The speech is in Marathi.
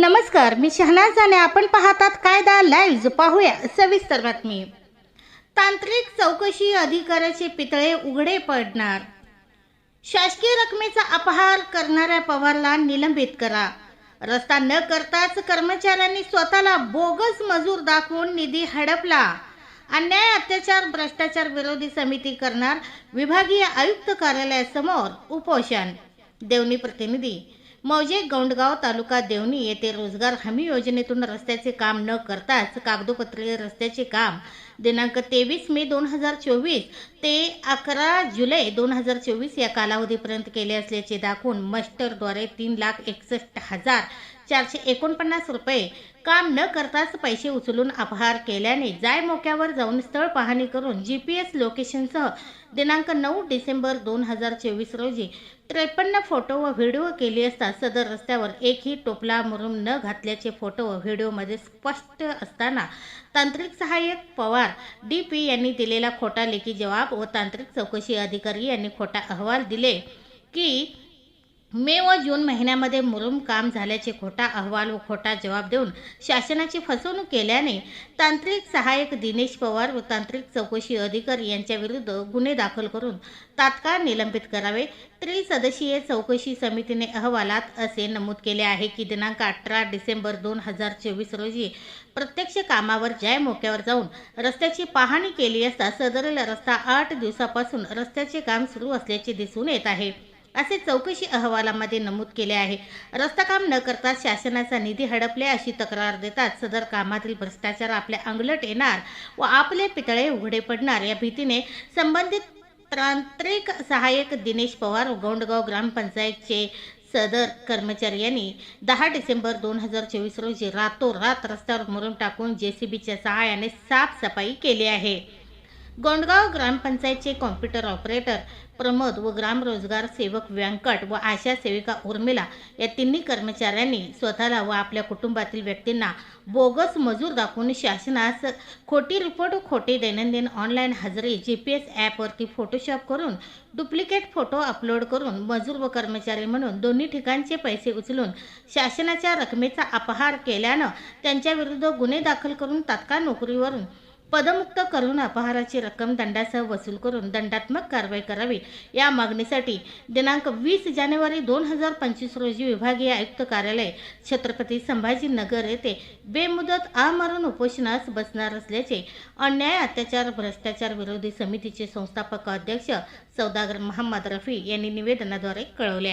नमस्कार मी शहनाज आणि आपण पाहतात कायदा लाईव्ह पाहूया सविस्तर बातमी. तांत्रिक चौकशी अधिकाऱ्याचे पितळे उघडे पडणार. शासकीय रकमेचा अपहार करणाऱ्या पवारला निलंबित करा. रस्ता न करताच कर्मचाऱ्यांनी स्वतःला बोगस मजूर दाखवून निधी हडपला. अन्याय अत्याचार भ्रष्टाचार विरोधी समिती करणार विभागीय आयुक्त कार्यालयासमोर उपोषण. देवणी प्रतिनिधी मौजे गौंडगाव तालुका देवणी येथे रोजगार हमी योजनेतून रस्त्याचे काम न करताच कागदोपत्री रस्त्याचे काम. दिनांक तेवीस मे दोन हजार चोवीस ते अकरा जुलै दोन हजार चोवीस या कालावधीपर्यंत केले असल्याचे दाखवून मस्टरद्वारे तीन लाख एकसष्ट हजार चारशे एकोणपन्नास रुपये काम न करताच पैसे उचलून अपहार केल्याने जाय मोक्यावर जाऊन स्थळ पाहणी करून जी पी एस लोकेशनसह दिनांक नऊ डिसेंबर दोन हजार चोवीस रोजी त्रेपन्न फोटो व व्हिडिओ केली असता सदर रस्त्यावर एकही टोपला मुरुम न घातल्याचे फोटो व व्हिडिओमध्ये स्पष्ट असताना तांत्रिक सहाय्यक पवार डी पी यांनी दिलेला खोटा लेखी जवाब व तांत्रिक चौकशी अधिकारी यांनी खोटा अहवाल दिले की मे व जून महिन्यामध्ये मुरुम काम झाल्याचे खोटा अहवाल व खोटा जबाब देऊन शासनाची फसवणूक केल्याने तांत्रिक सहाय्यक दिनेश पवार व तांत्रिक चौकशी अधिकारी यांच्या विरुद्ध गुन्हे दाखल करून तात्काळ निलंबित करावे. त्रिसदस्यीय चौकशी समितीने अहवालात असे नमूद केले आहे की दिनांक अठरा डिसेंबर दोन हजार चोवीस रोजी प्रत्यक्ष कामावर जय मोक्यावर जाऊन रस्त्याची पाहणी केली असता सदरील रस्ता आठ दिवसापासून रस्त्याचे काम सुरू असल्याचे दिसून येत आहे. असे चौकशी अहवालामध्ये नमूद केले आहे. रस्ता काम न करता शासनाचा निधी हडपले अशी तक्रार देतात सदर कामातील भ्रष्टाचार आपल्या अंगलट येणार व आपले पितळे उघडे पडणार या भीतीने संबंधित तांत्रिक सहाय्यक दिनेश पवार गोंडगाव गौंडगाव ग्रामपंचायतचे सदर कर्मचारी यांनी दहा डिसेंबर दोन हजार चोवीस रोजी रातोरात रस्त्यावर मुरुम टाकून जेसीबीच्या सहाय्याने साफसफाई केली आहे. गोंडगाव ग्रामपंचायतचे कॉम्प्युटर ऑपरेटर प्रमोद व ग्रामरोजगार सेवक व्यंकट व आशा सेविका उर्मिला या तिन्ही कर्मचाऱ्यांनी स्वतःला व आपल्या कुटुंबातील व्यक्तींना बोगस मजूर दाखवून शासनास खोटी रिपोर्ट व खोटी दैनंदिन ऑनलाईन हजेरी जी पी एस ॲपवरती फोटोशॉप करून डुप्लिकेट फोटो अपलोड करून मजूर व कर्मचारी म्हणून दोन्ही ठिकाणचे पैसे उचलून शासनाच्या रकमेचा अपहार केल्यानं त्यांच्याविरुद्ध गुन्हे दाखल करून तात्काळ नोकरीवरून पदमुक्त करून अपहाराची रक्कम दंडासह वसूल करून दंडात्मक कारवाई करावी. या मागणीसाठी दिनांक वीस जानेवारी दोन हजार पंचवीस रोजी विभागीय आयुक्त कार्यालय छत्रपती संभाजीनगर येथे बेमुदत आमरण उपोषणास बसणार असल्याचे अन्याय अत्याचार भ्रष्टाचार विरोधी समितीचे संस्थापक अध्यक्ष सौदागर मोहम्मद रफी यांनी निवेदनाद्वारे कळवले आहे.